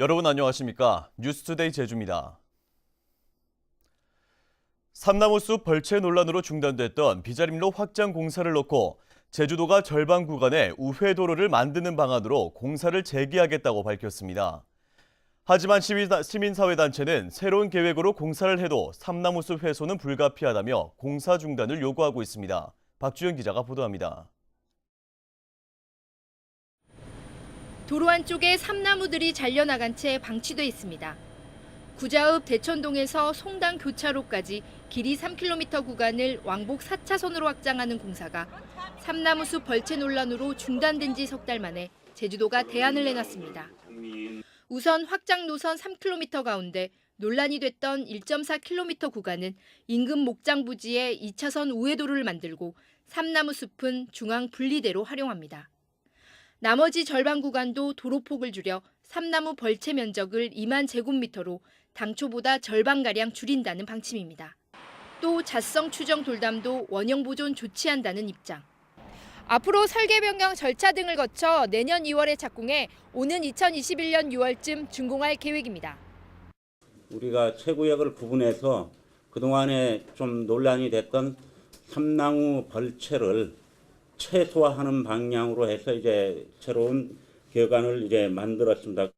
여러분 안녕하십니까? 뉴스투데이 제주입니다. 삼나무숲 벌채 논란으로 중단됐던 비자림로 확장 공사를 놓고 제주도가 절반 구간에 우회 도로를 만드는 방안으로 공사를 재개하겠다고 밝혔습니다. 하지만 시민사- 시민사회단체는 새로운 계획으로 공사를 해도 삼나무숲 회소는 불가피하다며 공사 중단을 요구하고 있습니다. 박주영 기자가 보도합니다. 도로 한쪽에 삼나무들이 잘려나간 채 방치돼 있습니다. 구자읍 대천동에서 송당 교차로까지 길이 3km 구간을 왕복 4차선으로 확장하는 공사가 삼나무숲 벌채 논란으로 중단된 지 석 달 만에 제주도가 대안을 내놨습니다. 우선 확장 노선 3km 가운데 논란이 됐던 1.4km 구간은 인근 목장 부지에 2차선 우회도로를 만들고 삼나무숲은 중앙 분리대로 활용합니다. 나머지 절반 구간도 도로폭을 줄여 삼나무 벌채 면적을 2만 제곱미터로 당초보다 절반가량 줄인다는 방침입니다. 또 자성 추정 돌담도 원형 보존 조치한다는 입장. 앞으로 설계 변경 절차 등을 거쳐 내년 2월에 착공해 오는 2021년 6월쯤 준공할 계획입니다. 우리가 최구역을 구분해서 그동안에 좀 논란이 됐던 삼나무 벌채를 최소화하는 방향으로 해서 이제 새로운 개관을 이제 만들었습니다.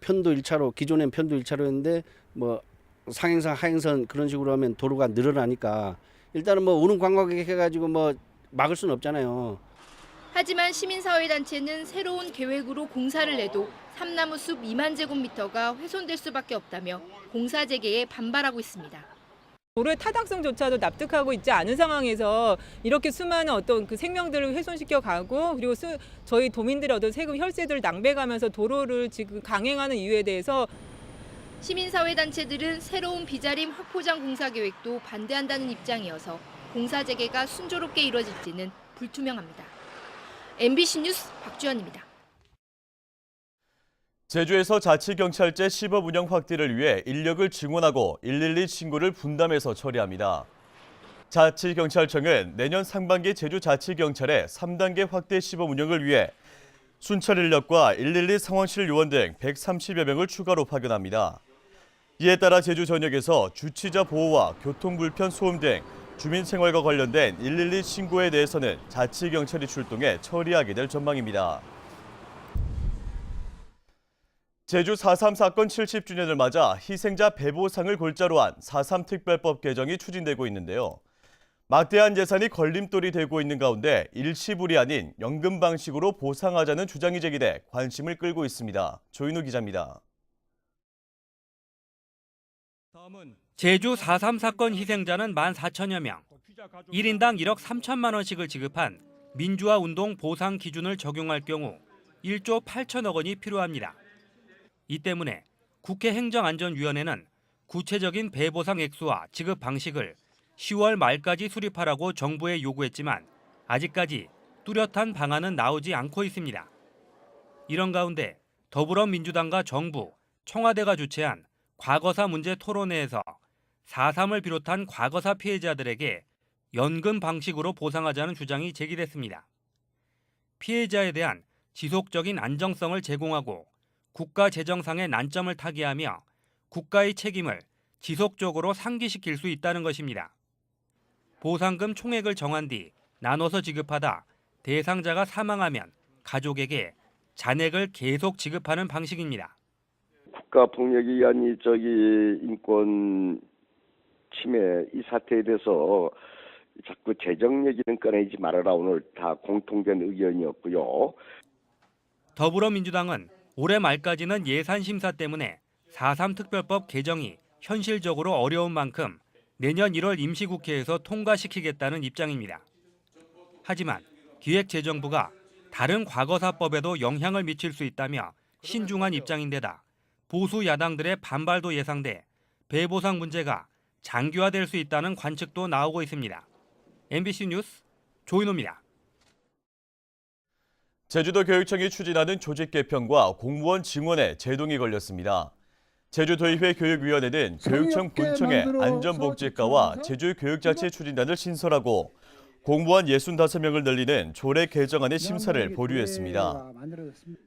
편도 1차로 기존엔 편도 1차로였는데 뭐 상행선 하행선 그런 식으로 하면 도로가 늘어나니까 일단은 뭐 오는 관광객 해가지고 뭐 막을 수는 없잖아요. 하지만 시민사회단체는 새로운 계획으로 공사를 내도 삼나무숲 2만 제곱미터가 훼손될 수밖에 없다며 공사 재개에 반발하고 있습니다. 도로의 타당성조차도 납득하고 있지 않은 상황에서 이렇게 수많은 어떤 그 생명들을 훼손시켜 가고 그리고 수, 저희 도민들의 어떤 세금 혈세들을 낭비해가면서 도로를 지금 강행하는 이유에 대해서 시민사회단체들은 새로운 비자림 확포장 공사 계획도 반대한다는 입장이어서 공사 재개가 순조롭게 이루어질지는 불투명합니다. MBC 뉴스 박주연입니다. 제주에서 자치경찰제 시범 운영 확대를 위해 인력을 증원하고 112 신고를 분담해서 처리합니다. 자치경찰청은 내년 상반기 제주자치경찰의 3단계 확대 시범 운영을 위해 순찰 인력과 112 상황실 요원 등 130여 명을 추가로 파견합니다. 이에 따라 제주 전역에서 주치자 보호와 교통 불편 소음 등 주민 생활과 관련된 112 신고에 대해서는 자치경찰이 출동해 처리하게 될 전망입니다. 제주 4.3 사건 70주년을 맞아 희생자 배보상을 골자로 한 4.3 특별법 개정이 추진되고 있는데요. 막대한 재산이 걸림돌이 되고 있는 가운데 일시불이 아닌 연금 방식으로 보상하자는 주장이 제기돼 관심을 끌고 있습니다. 조인우 기자입니다. 제주 4.3 사건 희생자는 14,000여 명, 1인당 1억 3천만 원씩을 지급한 민주화 운동 보상 기준을 적용할 경우 1조 8천억 원이 필요합니다. 이 때문에 국회 행정안전위원회는 구체적인 배보상 액수와 지급 방식을 10월 말까지 수립하라고 정부에 요구했지만 아직까지 뚜렷한 방안은 나오지 않고 있습니다. 이런 가운데 더불어민주당과 정부, 청와대가 주최한 과거사 문제 토론회에서 4.3을 비롯한 과거사 피해자들에게 연금 방식으로 보상하자는 주장이 제기됐습니다. 피해자에 대한 지속적인 안정성을 제공하고 국가 재정상의 난점을 타개하며 국가의 책임을 지속적으로 상기시킬 수 있다는 것입니다. 보상금 총액을 정한 뒤 나눠서 지급하다 대상자가 사망하면 가족에게 잔액을 계속 지급하는 방식입니다. 국가 폭력에 의한 이 저기 인권 침해 이 사태에 대해서 자꾸 재정 얘기는 꺼내지 말아라 오늘 다 공통된 의견이었고요. 더불어민주당은 올해 말까지는 예산 심사 때문에 4.3 특별법 개정이 현실적으로 어려운 만큼 내년 1월 임시국회에서 통과시키겠다는 입장입니다. 하지만 기획재정부가 다른 과거사법에도 영향을 미칠 수 있다며 신중한 입장인데다 보수 야당들의 반발도 예상돼 배보상 문제가 장기화될 수 있다는 관측도 나오고 있습니다. MBC 뉴스 조인호입니다. 제주도 교육청이 추진하는 조직 개편과 공무원 증원에 제동이 걸렸습니다. 제주도의회 교육위원회는 교육청 본청에 안전복지과와 제주교육자치 추진단을 신설하고 공무원 65명을 늘리는 조례 개정안의 심사를 보류했습니다.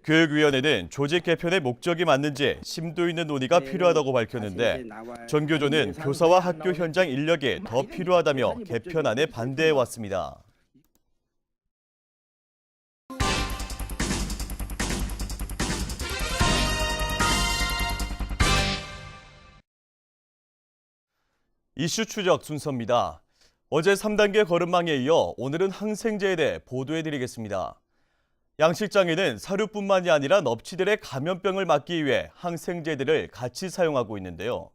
교육위원회는 조직 개편의 목적이 맞는지 심도 있는 논의가 필요하다고 밝혔는데 전교조는 교사와 학교 현장 인력이 더 필요하다며 개편안에 반대해 왔습니다. 이슈 추적 순서입니다. 어제 3단계 걸음망에 이어 오늘은 항생제에 대해 보도해드리겠습니다. 양식장에는 사료뿐만이 아니라 넙치들의 감염병을 막기 위해 항생제들을 같이 사용하고 있는데요.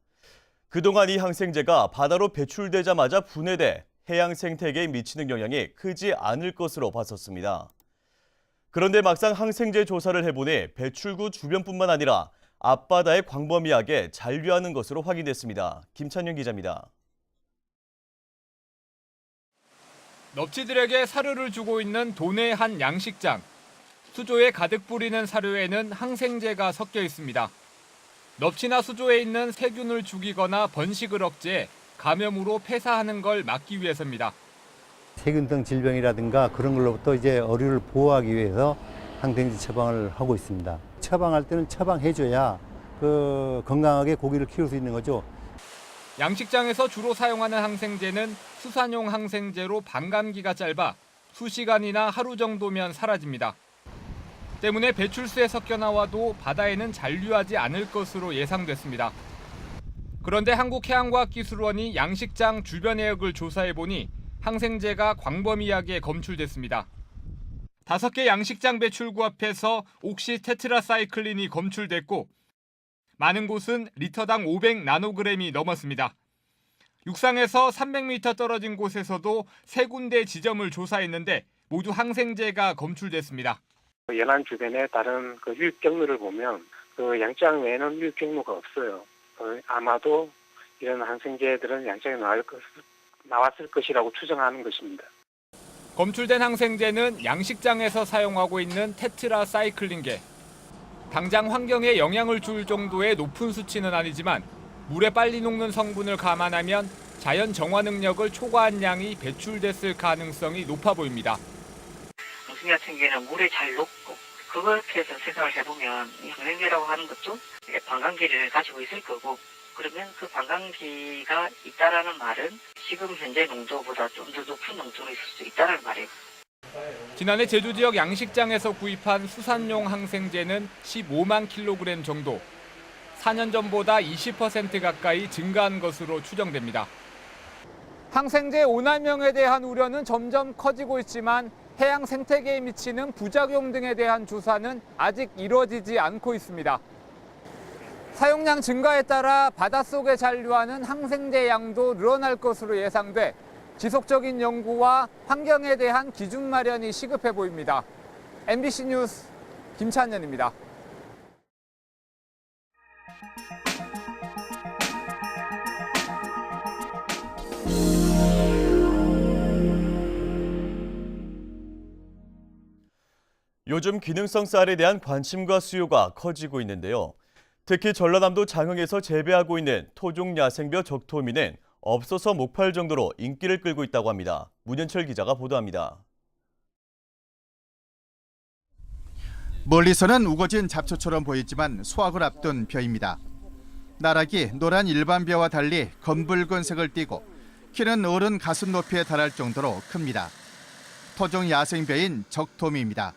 그동안 이 항생제가 바다로 배출되자마자 분해돼 해양 생태계에 미치는 영향이 크지 않을 것으로 봤었습니다. 그런데 막상 항생제 조사를 해보니 배출구 주변뿐만 아니라 앞바다에 광범위하게 잔류하는 것으로 확인됐습니다. 김찬영 기자입니다. 넙치들에게 사료를 주고 있는 도내 한 양식장. 수조에 가득 뿌리는 사료에는 항생제가 섞여 있습니다. 넙치나 수조에 있는 세균을 죽이거나 번식을 억제해 감염으로 폐사하는 걸 막기 위해서입니다. 세균 등 질병이라든가 그런 걸로부터 이제 어류를 보호하기 위해서 항생제 처방을 하고 있습니다. 처방할 때는 처방해줘야 그 건강하게 고기를 키울 수 있는 거죠. 양식장에서 주로 사용하는 항생제는 수산용 항생제로 반감기가 짧아 수시간이나 하루 정도면 사라집니다. 때문에 배출수에 섞여 나와도 바다에는 잔류하지 않을 것으로 예상됐습니다. 그런데 한국해양과학기술원이 양식장 주변 해역을 조사해 보니 항생제가 광범위하게 검출됐습니다. 다섯 개 양식장 배출구 앞에서 옥시 테트라사이클린이 검출됐고 많은 곳은 리터당 500 나노그램이 넘었습니다. 육상에서 300m 떨어진 곳에서도 세 군데 지점을 조사했는데 모두 항생제가 검출됐습니다. 연안 주변의 다른 그 유입 경로를 보면 그 양장 외에는 유입 경로가 없어요. 어, 아마도 이런 항생제들은 양장에 나왔을 것이라고 추정하는 것입니다. 검출된 항생제는 양식장에서 사용하고 있는 테트라 사이클린계. 당장 환경에 영향을 줄 정도의 높은 수치는 아니지만 물에 빨리 녹는 성분을 감안하면 자연 정화 능력을 초과한 양이 배출됐을 가능성이 높아 보입니다. 무슨 같은 경우에는 물에 잘 녹고 그렇게 해서 생각을 해보면 이 항생제라고 하는 것도 반감기를 가지고 있을 거고 그러면 그 반감기가 있다라는 말은 지금 현재 농도보다 좀 더 높은 농도로 있을 수 있다는 말이에요. 지난해 제주 지역 양식장에서 구입한 수산용 항생제는 15만 킬로그램 정도. 4년 전보다 20% 가까이 증가한 것으로 추정됩니다. 항생제 오남용에 대한 우려는 점점 커지고 있지만 해양 생태계에 미치는 부작용 등에 대한 조사는 아직 이루어지지 않고 있습니다. 사용량 증가에 따라 바닷속에 잔류하는 항생제 양도 늘어날 것으로 예상돼 지속적인 연구와 환경에 대한 기준 마련이 시급해 보입니다. MBC 뉴스 김찬현입니다. 요즘 기능성 쌀에 대한 관심과 수요가 커지고 있는데요. 특히 전라남도 장흥에서 재배하고 있는 토종 야생벼 적토미는 없어서 못 팔 정도로 인기를 끌고 있다고 합니다. 문현철 기자가 보도합니다. 멀리서는 우거진 잡초처럼 보이지만 수확을 앞둔 벼입니다. 나락이 노란 일반 벼와 달리 검붉은 색을 띠고 키는 어른 가슴 높이에 달할 정도로 큽니다. 토종 야생벼인 적토미입니다.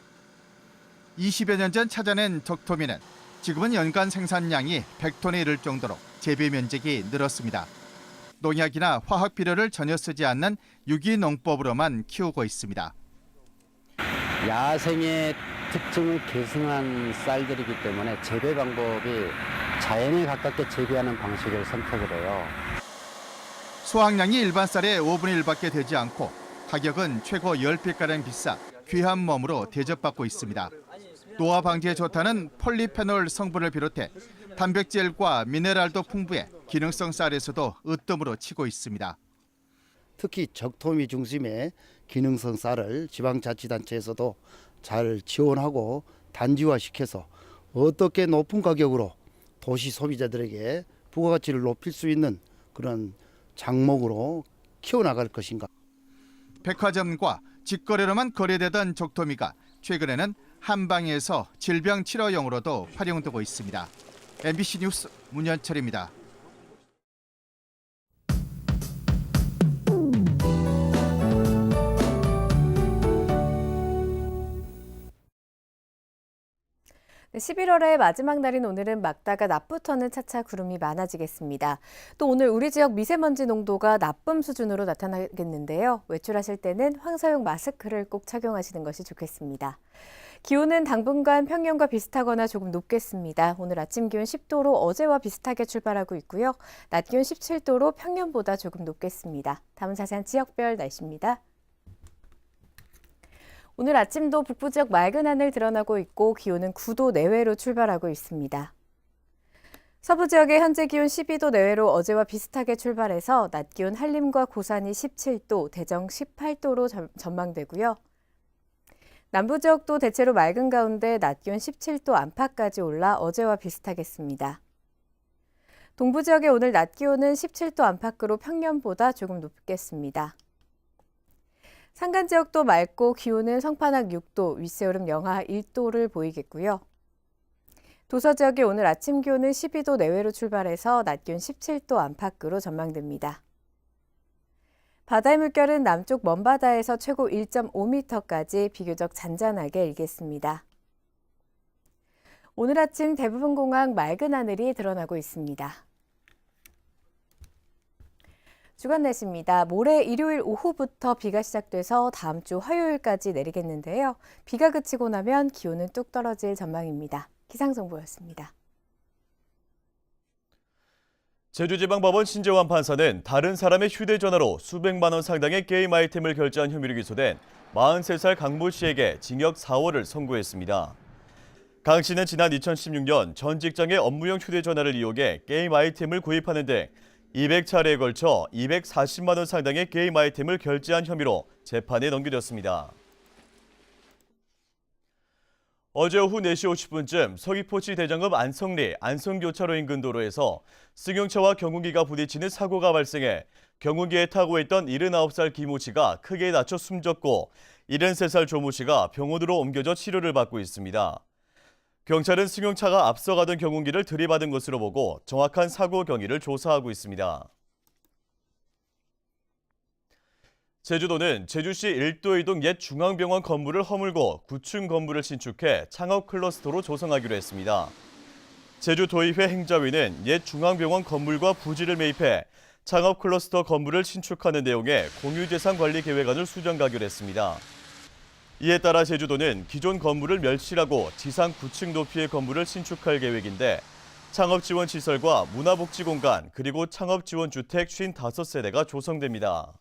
20여 년 전 찾아낸 적토미는 지금은 연간 생산량이 100톤에 이를 정도로 재배 면적이 늘었습니다. 농약이나 화학 비료를 전혀 쓰지 않는 유기농법으로만 키우고 있습니다. 야생의 특징을 계승한 쌀들이기 때문에 재배 방법이 자연에 가깝게 재배하는 방식을 선택을 해요. 수확량이 일반 쌀의 5분의 1밖에 되지 않고 가격은 최고 10배가량 비싸 귀한 몸으로 대접받고 있습니다. 노화 방지에 좋다는 폴리페놀 성분을 비롯해 단백질과 미네랄도 풍부해 기능성 쌀에서도 으뜸으로 치고 있습니다. 특히 적토미 중심의 기능성 쌀을 지방자치단체에서도 잘 지원하고 단지화시켜서 어떻게 높은 가격으로 도시 소비자들에게 부가가치를 높일 수 있는 그런 장목으로 키워나갈 것인가. 백화점과 직거래로만 거래되던 적토미가 최근에는 한방에서 질병 치료용으로도 활용되고 있습니다. MBC 뉴스 문현철입니다. 네, 11월의 마지막 날인 오늘은 막다가 낮부터는 차차 구름이 많아지겠습니다. 또 오늘 우리 지역 미세먼지 농도가 나쁨 수준으로 나타나겠는데요. 외출하실 때는 황사용 마스크를 꼭 착용하시는 것이 좋겠습니다. 기온은 당분간 평년과 비슷하거나 조금 높겠습니다. 오늘 아침 기온 10도로 어제와 비슷하게 출발하고 있고요. 낮 기온 17도로 평년보다 조금 높겠습니다. 다음 자세한 지역별 날씨입니다. 오늘 아침도 북부 지역 맑은 하늘 드러나고 있고 기온은 9도 내외로 출발하고 있습니다. 서부 지역의 현재 기온 12도 내외로 어제와 비슷하게 출발해서 낮 기온 한림과 고산이 17도, 대정 18도로 전망되고요. 남부 지역도 대체로 맑은 가운데 낮 기온 17도 안팎까지 올라 어제와 비슷하겠습니다. 동부 지역의 오늘 낮 기온은 17도 안팎으로 평년보다 조금 높겠습니다. 산간 지역도 맑고 기온은 성판악 6도, 윗세오름 영하 1도를 보이겠고요. 도서 지역의 오늘 아침 기온은 12도 내외로 출발해서 낮 기온 17도 안팎으로 전망됩니다. 바다의 물결은 남쪽 먼바다에서 최고 1.5m까지 비교적 잔잔하게 일겠습니다. 오늘 아침 대부분 공항 맑은 하늘이 드러나고 있습니다. 주간 날씨입니다. 모레 일요일 오후부터 비가 시작돼서 다음 주 화요일까지 내리겠는데요. 비가 그치고 나면 기온은 뚝 떨어질 전망입니다. 기상정보였습니다. 제주지방법원 신재환 판사는 다른 사람의 휴대전화로 수백만 원 상당의 게임 아이템을 결제한 혐의로 기소된 43살 강모 씨에게 징역 4월을 선고했습니다. 강 씨는 지난 2016년 전 직장의 업무용 휴대전화를 이용해 게임 아이템을 구입하는 등 200차례에 걸쳐 240만 원 상당의 게임 아이템을 결제한 혐의로 재판에 넘겨졌습니다. 어제 오후 4시 50분쯤 서귀포시 대장읍 안성리 안성교차로 인근 도로에서 승용차와 경운기가 부딪히는 사고가 발생해 경운기에 타고 있던 79살 김모 씨가 크게 다쳐 숨졌고 73살 조모 씨가 병원으로 옮겨져 치료를 받고 있습니다. 경찰은 승용차가 앞서가던 경운기를 들이받은 것으로 보고 정확한 사고 경위를 조사하고 있습니다. 제주도는 제주시 일도 이동 옛 중앙병원 건물을 허물고 구층 건물을 신축해 창업 클러스터로 조성하기로 했습니다. 제주도의회 행자위는 옛 중앙병원 건물과 부지를 매입해 창업 클러스터 건물을 신축하는 내용의 공유재산 관리 계획안을 수정 가결했습니다. 이에 따라 제주도는 기존 건물을 멸실하고 지상 9층 높이의 건물을 신축할 계획인데 창업 지원 시설과 문화복지 공간 그리고 창업 지원 주택 55세대가 조성됩니다.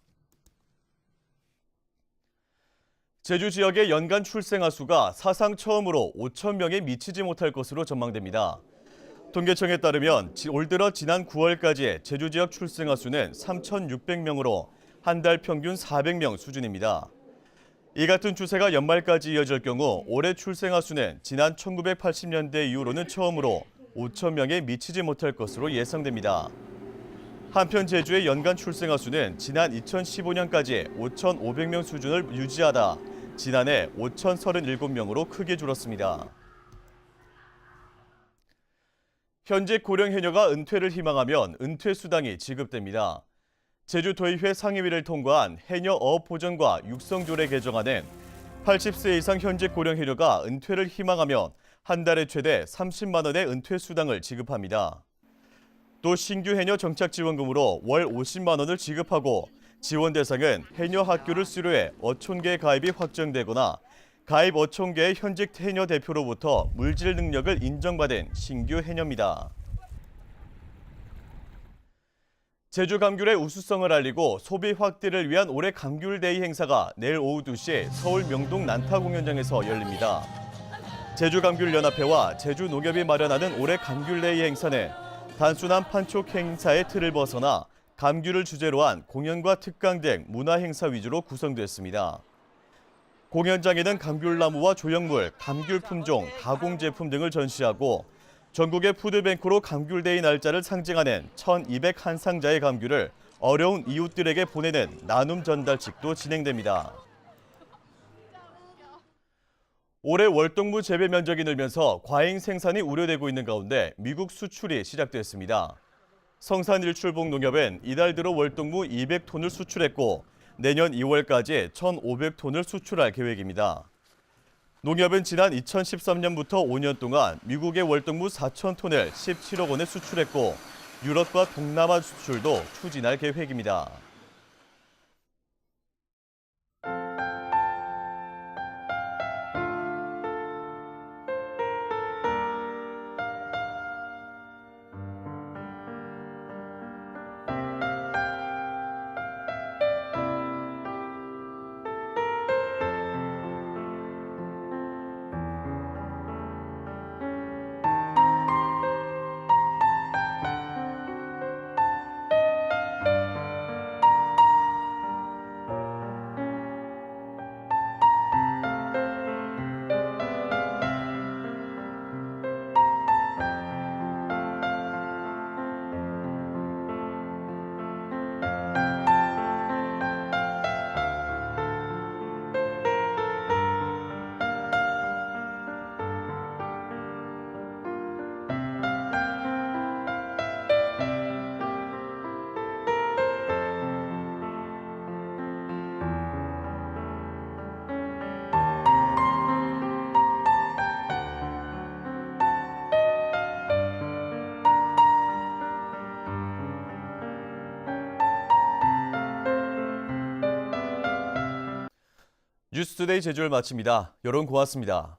제주 지역의 연간 출생아 수가 사상 처음으로 5천 명에 미치지 못할 것으로 전망됩니다. 통계청에 따르면 올 들어 지난 9월까지의 제주 지역 출생아 수는 3,600명으로 한 달 평균 400명 수준입니다. 이 같은 추세가 연말까지 이어질 경우 올해 출생아 수는 지난 1980년대 이후로는 처음으로 5천 명에 미치지 못할 것으로 예상됩니다. 한편 제주의 연간 출생아 수는 지난 2015년까지 5,500명 수준을 유지하다 지난해 5,037명으로 크게 줄었습니다. 현직 고령 해녀가 은퇴를 희망하면 은퇴 수당이 지급됩니다. 제주도의회 상임위를 통과한 해녀 어업 보전과 육성 조례 개정안은 80세 이상 현직 고령 해녀가 은퇴를 희망하면 한 달에 최대 30만 원의 은퇴 수당을 지급합니다. 또 신규 해녀 정착 지원금으로 월 50만 원을 지급하고 지원 대상은 해녀 학교를 수료해 어촌계 가입이 확정되거나 가입 어촌계의 현직 해녀 대표로부터 물질 능력을 인정받은 신규 해녀입니다. 제주 감귤의 우수성을 알리고 소비 확대를 위한 올해 감귤데이 행사가 내일 오후 2시 서울 명동 난타 공연장에서 열립니다. 제주 감귤 연합회와 제주 농협이 마련하는 올해 감귤데이 행사는 단순한 판촉 행사의 틀을 벗어나 감귤을 주제로 한 공연과 특강 등 문화 행사 위주로 구성됐습니다. 공연장에는 감귤나무와 조형물, 감귤 품종, 가공 제품 등을 전시하고 전국의 푸드뱅크로 감귤데이 날짜를 상징하는 1200한 상자의 감귤을 어려운 이웃들에게 보내는 나눔 전달식도 진행됩니다. 올해 월동무 재배 면적이 늘면서 과잉 생산이 우려되고 있는 가운데 미국 수출이 시작됐습니다. 성산일출봉 농협은 이달 들어 월동무 200톤을 수출했고 내년 2월까지 1,500톤을 수출할 계획입니다. 농협은 지난 2013년부터 5년 동안 미국의 월동무 4천 톤을 17억 원에 수출했고 유럽과 동남아 수출도 추진할 계획입니다. 뉴스투데이 제주를 마칩니다. 여러분 고맙습니다.